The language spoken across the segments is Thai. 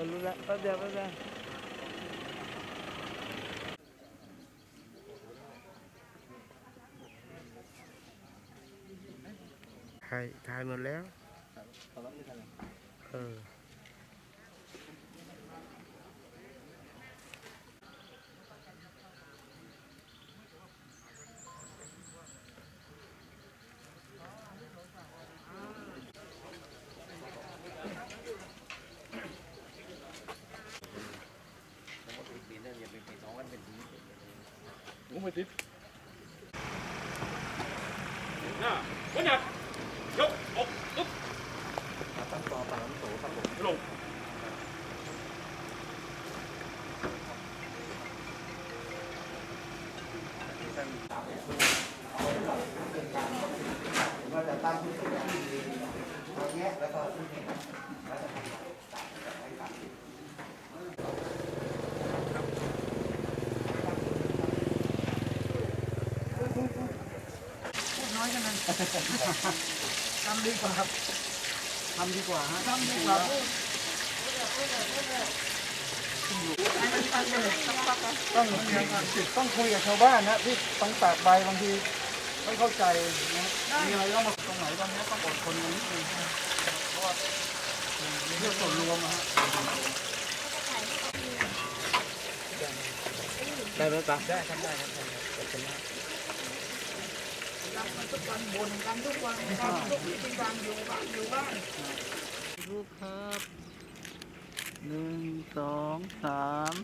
อรู้แล้วแป๊บเดียวแป๊บเดียวถ่ายถ่ายหมดแล้วเออ ผมไปติดน่ะวันหนักยกอกอึ๊บตั้งต่อตามโตครับผมลง ก็จะตั้งที่สุดที่ดีตรงเนี้ยแล้วก็ที่นี่แล้วจะทำต่างๆให้ต่างๆ ทำดีกว่าครับทำดีกว่าฮะทำดีกว่าต้องต้องคุยกับชาวบ้านนะที่ต้องตากใบบางทีไม่เข้าใจนะมีอะไรต้องมาตรงไหนตอนนี้ต้องอดทนกันนิดนึงนะเพราะว่าเรื่องส่วนรวมอะฮะได้ไหมปะได้ครับได้ครับได้ครับขอบคุณมาก ทุกวันบ่นกันทุกวันทำทุกวิธีการอยู่บ้านอยู่บ้านรูปครับหนึ่งสองสาม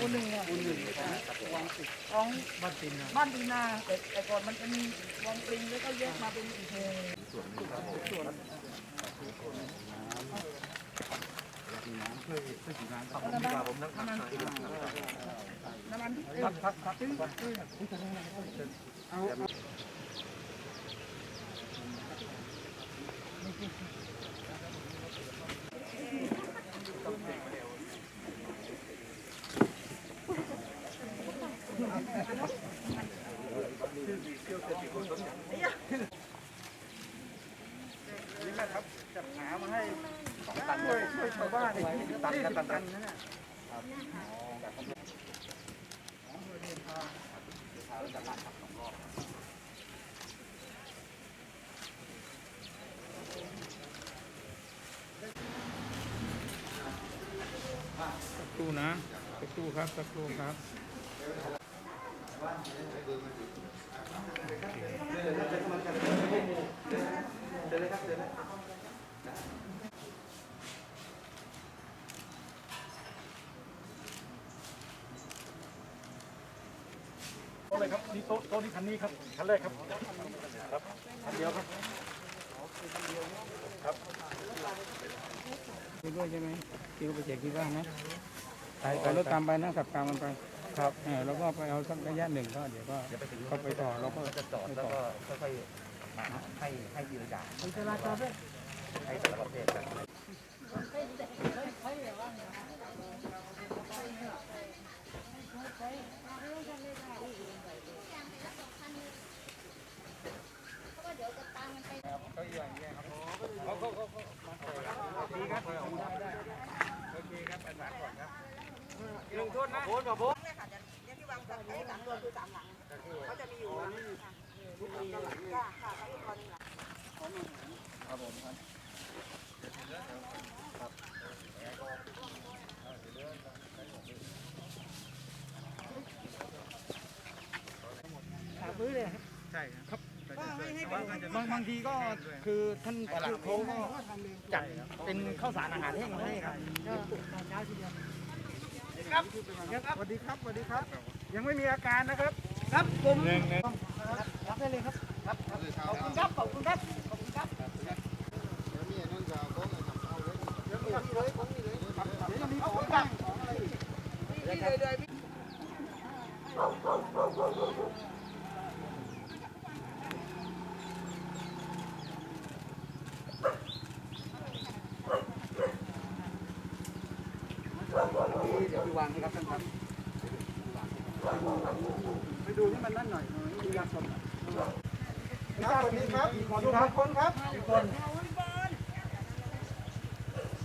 คนหนึ่งอะคุณหนึ่งวังสิของบ้านตินนะบ้านดีนาแต่แต่ก่อนมันเป็นวังปริงแล้วก็แยกมาเป็นอีกเองส่วนสวนำมันที่พักพักพักนี่แหละครับจัดหามาให้ช่วยช่วยชาวบ้านอีก ตันกันตันกันนั่นแหละสักครู่นะสักครู่ครับสักครู่ครับโต๊ะเลยครับ นี่โต๊ะโต๊ะนี่คันนี้ครับคันแรกครับครับคันเดียวครับครับไปด้วยใช่ไหมคิวไปเช็คที่บ้านนะไปไปรถตามไปนะขับตามมันไปครับเออแล้วก็ไปเอาสักระยะหนึ่งก็เดี๋ยวก็ก็ไปต่อเราก็จะจอดแล้วก็ค่อยๆให้ให้ยืนยาไปจราจรด้วยให้แต่ละประเภทกัน ลงโทษนะโทษกับผมเนี่ยค่ะเดี๋ยวเดี๋ยวที่วางกับไอ้หลังรวมคือสามหลังเขาจะมีอยู่หลังค่ะค่ะค่ะเขาอยู่คนหลังหาพื้นเลยครับ ใช่ครับ ว่าให้ให้ บางบางทีก็คือท่านประหลัดเขาก็จัดเป็นข้าวสารอาหารแห้งมาให้ครับเช้าทีเดียวครับสวัสดีครับสวัสดีครับ ยังไม่มีอาการนะครับ ครับผมหนึ่งหนึ่งรับได้เลยครับขอบคุณครับขอบคุณครับขอบคุณครับเดี๋ยวจะมีของบ้างของอะไรอีกนี่เลยเลยพี่เดี๋ยวพี่วางให้ครับท่านครับ ไปดูให้มันนั่นหน่อยมียาสดครับสวัสดีครับกี่คนครับคนครับกี่คน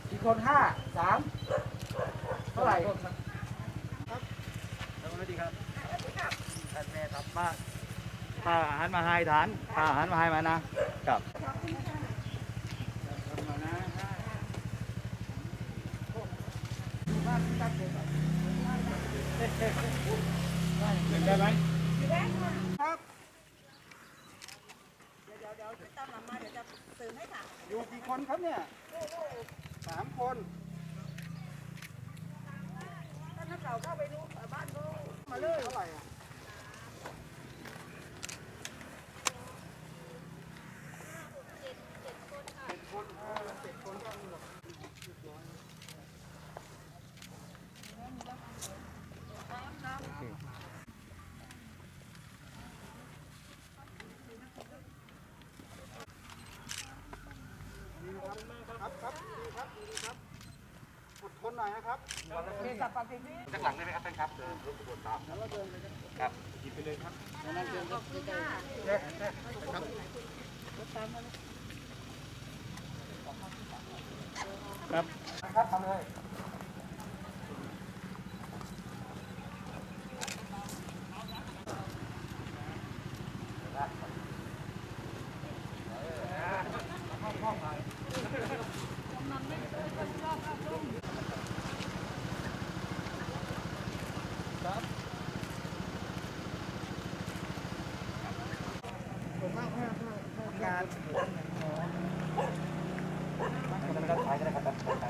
กี่คนห้าสามเท่าไหร่ครับสวัสดีครับท่านแม่ทำมากป้าอาหารมาให้ฐานป้าอาหารมาให้มานะครับมานะ ได้ไหมครับเดี๋ยวเดี๋ยวเดี๋ยวตามหลังมาเดี๋ยวจะเติมให้ค่ะอยู่กี่คนครับเนี่ยสามคนถ้านักเก่าเข้าไปดูบ้านเขามาเลยเท่าไหร่อะเจ็ดคนเจ็ดคนเออเจ็ดคนก็มีหรอกครับครับดีครับดีครับอดทน หน่อยนะครับกับปากพี่จากหลังได้ไหมครับท่านครับเดินรถกระบวนตามแล้วเดินไปกันครับหยิบไปเลยครับครับครับทำเลย งาน ไม่ต้องใช้ก็ได้ครับท่านใช้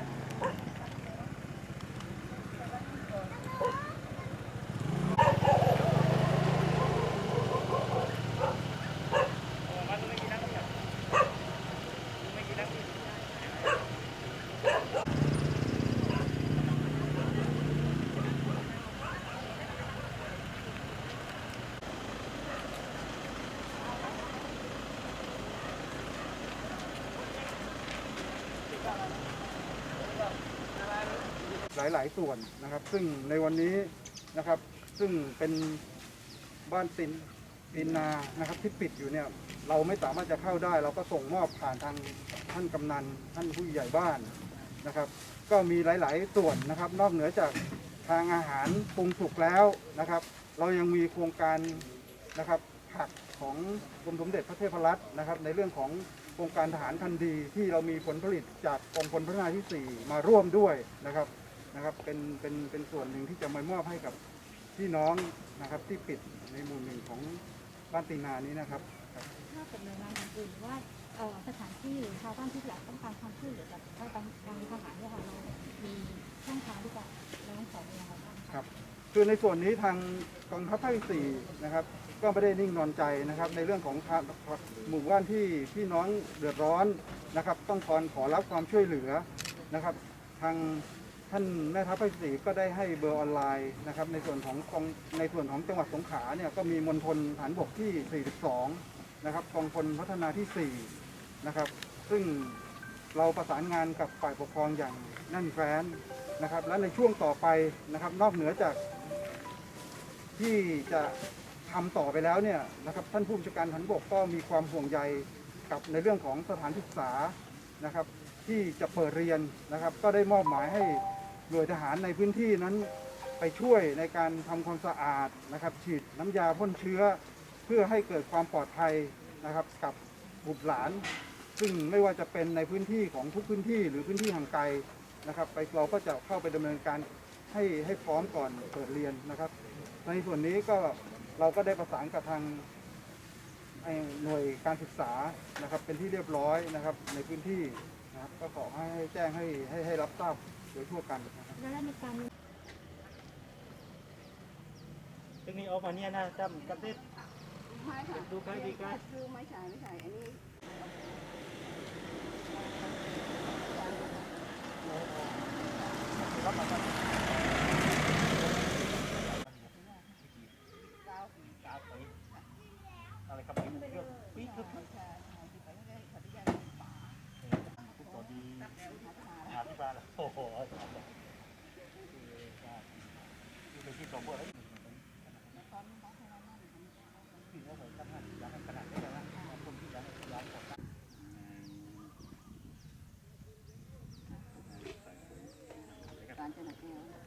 หลาย ๆ ส่วนนะครับ ซึ่งในวันนี้นะครับ ซึ่งเป็นบ้านตินตินนานะครับที่ปิดอยู่เนี่ยเราไม่สามารถจะเข้าได้ เราก็ส่งมอบผ่านทางท่านกำนันท่านผู้ใหญ่บ้านนะครับ ก็มีหลาย ๆ ส่วนนะครับ นอกเหนือจากทางอาหารปรุงสุกแล้วนะครับ เรายังมีโครงการนะครับผักของกรมสมเด็จพระเทพรัตน์นะครับ ในเรื่องของ โครงการทหารพันดีที่เรามีผลผลิตจากกองพลพัฒนาที่ 4 มาร่วมด้วยนะครับนะครับเป็นเป็นเป็นส่วนหนึ่งที่จะมามอบให้กับพี่น้องนะครับที่ปิดในหมู่หนึ่งของบ้านตีนานี้นะครับถ้าเป็นหน่วยงานอื่นว่าสถานที่หรือชาวบ้านที่อยากต้องการความช่วยเหลือจากทางทางทหารเนี่ยค่ะเรามีช่องทางที่จะร้องขอยังไงบ้างครับ คือในส่วนนี้ทางกองทัพภาคที่สี่นะครับ ก็ไม่ได้นิ่งนอนใจนะครับ ในเรื่องของหมู่บ้านที่พี่น้องเดือดร้อนนะครับ ต้องการขอรับความช่วยเหลือนะครับ ทางท่านแม่ทัพภาคที่สี่ก็ได้ให้เบอร์ออนไลน์นะครับ ในส่วนของกองในส่วนของจังหวัดสงขลาเนี่ยก็มีมณฑลฐานบกที่ 42 นะครับกองพลพัฒนาที่ 4 นะครับ ซึ่งเราประสานงานกับฝ่ายปกครองอย่างแน่นแฟ้นนะครับ และในช่วงต่อไปนะครับ นอกเหนือจาก ที่จะทำต่อไปแล้วเนี่ยนะครับท่านผู้บัญชาการฐานบกก็มีความห่วงใยกับในเรื่องของสถานศึกษานะครับที่จะเปิดเรียนนะครับ ก็ได้มอบหมายให้หน่วยทหารในพื้นที่นั้นไปช่วยในการทำความสะอาดนะครับ ฉีดน้ำยาพ่นเชื้อ เพื่อให้เกิดความปลอดภัยนะครับกับบุตรหลาน ซึ่งไม่ว่าจะเป็นในพื้นที่ของทุกพื้นที่หรือพื้นที่ห่างไกลนะครับ ไปเราก็จะเข้าไปดำเนินการให้ให้พร้อมก่อนเปิดเรียนนะครับ ในส่วนนี้ก็เราก็ได้ประสานกับทางไอ้หน่วยการศึกษานะครับ เป็นที่เรียบร้อยนะครับ ในพื้นที่นะครับก็ขอให้ให้แจ้งให้ให้ให้รับทราบโดยทั่วกันนะครับแล้วได้มีการซึ่งนี้ออกมาเนี่ยนะจำกันได้ไม่ค่ะดูใครดีกันคือไม่ใช่ไม่ใช่อันนี้เรา อะไรครับ ปีคือใช่ใช่ที่ไปได้ขออนุญาตป่า ตัวดี ตักแล้วหาทหาร หาที่บ้านเหรอโอ้โหคือเป็นที่สมบูรณ์แล้ว ตอนนี้น้องให้เรานั่น การจะหนักแก้ว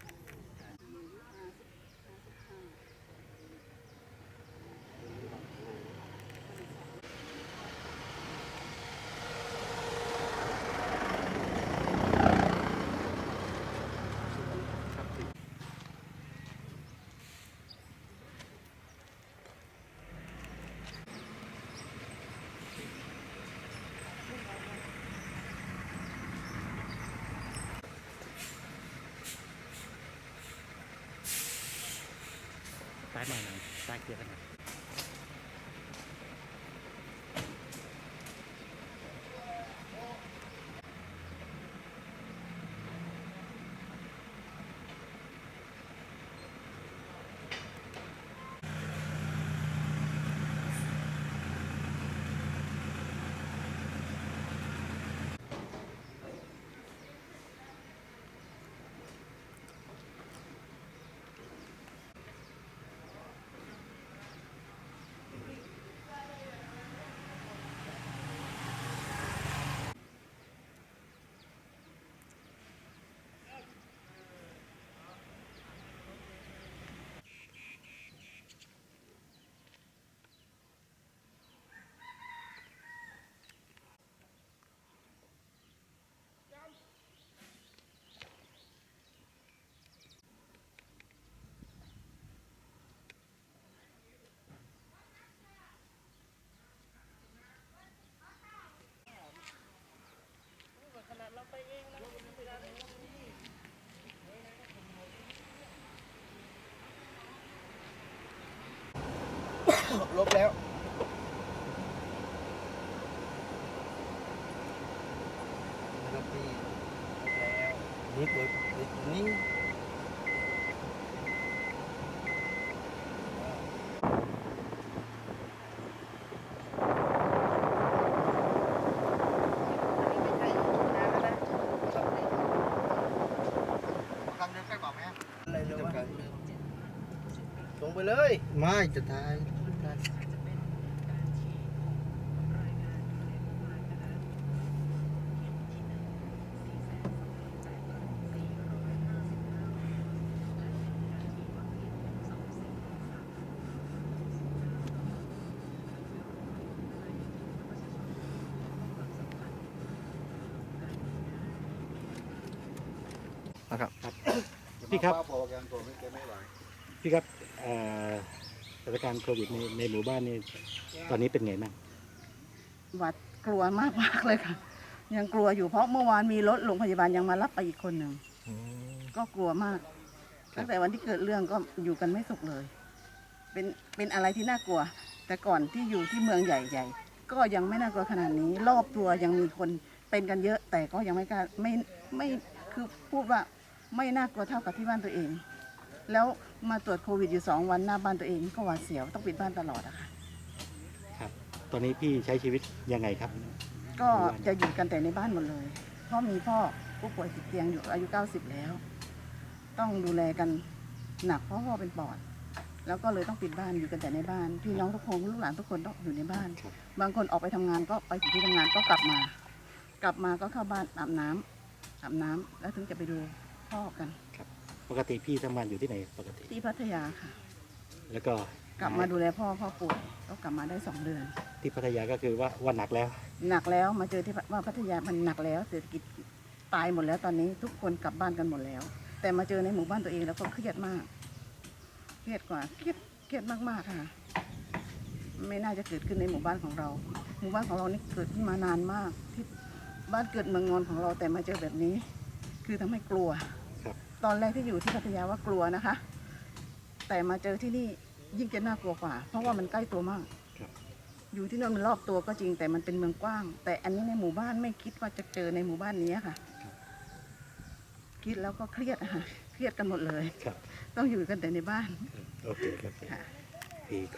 ซ้ายหน่อยหน่อยซ้ายเกียร์กันหน่อย ลบแล้ว นะครับพี่ลบแล้วนี่เปิดเปิดนี่ทางเดินใกล้กว่าไหมอะไรเลยวะลงไปเลย ไม่จะตาย พี่ครับบอกยังตัวไม่แกไม่ไหวพี่ครับเอ่อสถานการณ์โควิดในในหมู่บ้านนี่ตอนนี้เป็นไงบ้างหวัดกลัวมากมากๆเลยค่ะ ยังกลัวอยู่เพราะเมื่อวานมีรถโรงพยาบาลยังมารับไปอีกคนหนึ่งก็กลัวมากตั้งแต่วันที่เกิดเรื่องก็อยู่กันไม่สุขเลย เป็นเป็นอะไรที่น่ากลัว แต่ก่อนที่อยู่ที่เมืองใหญ่ๆก็ยังไม่น่ากลัวขนาดนี้ รอบตัวยังมีคนเป็นกันเยอะ แต่ก็ยังไม่กล้าไม่ไม่คือพูดว่า ไม่น่ากลัวเท่ากับที่บ้านตัวเอง แล้วมาตรวจโควิดอยู่สองวันหน้าบ้านตัวเองก็หวาดเสียวต้องปิดบ้านตลอดอะค่ะ ครับ ตอนนี้พี่ใช้ชีวิตยังไงครับก็จะอยู่กันแต่ในบ้านหมดเลยเพราะมีพ่อผู้ป่วยติดเตียงอยู่อายุ 90 แล้ว ต้องดูแลกันหนักเพราะพ่อเป็นปอด แล้วก็เลยต้องปิดบ้านอยู่กันแต่ในบ้าน พี่น้องทุกคนลูกหลานทุกคนต้องอยู่ในบ้านครับบางคนออกไปทำงานก็ไปถึงที่ทำงานก็กลับมา กลับมาก็เข้าบ้านอาบน้ำอาบน้ำแล้วถึงจะไปดู พ่อกัน ปกติพี่ทำงานอยู่ที่ไหนปกติ ที่พัทยาค่ะ แล้วก็กลับมาดูแลพ่อพ่อป่วยก็กลับมาได้สองเดือน ที่พัทยาก็คือว่าวันหนักแล้ว หนักแล้วมาเจอที่พัทว่าพัทยามันหนักแล้ว เศรษฐกิจตายหมดแล้วตอนนี้ทุกคนกลับบ้านกันหมดแล้ว แต่มาเจอในหมู่บ้านตัวเองแล้วก็เครียดมาก เครียดกว่าเครียดเครียดมากๆค่ะ ไม่น่าจะเกิดขึ้นในหมู่บ้านของเรา หมู่บ้านของเรานี่เกิดขึ้นมานานมากที่บ้านเกิดเมืองนอนของเราแต่มาเจอแบบนี้ คือทำให้กลัวครับ ตอนแรกที่อยู่ที่พัทยาว่ากลัวนะคะ แต่มาเจอที่นี่ยิ่งจะน่ากลัวกว่า เพราะว่ามันใกล้ตัวมากครับอยู่ที่นั่นมันรอบตัวก็จริงแต่มันเป็นเมืองกว้าง แต่อันนี้ในหมู่บ้านไม่คิดว่าจะเจอในหมู่บ้านนี้ค่ะ คิดแล้วก็เครียดอะค่ะ เครียดกันหมดเลยครับต้องอยู่กันแต่ในบ้าน โอเคครับค่ะพี่ก็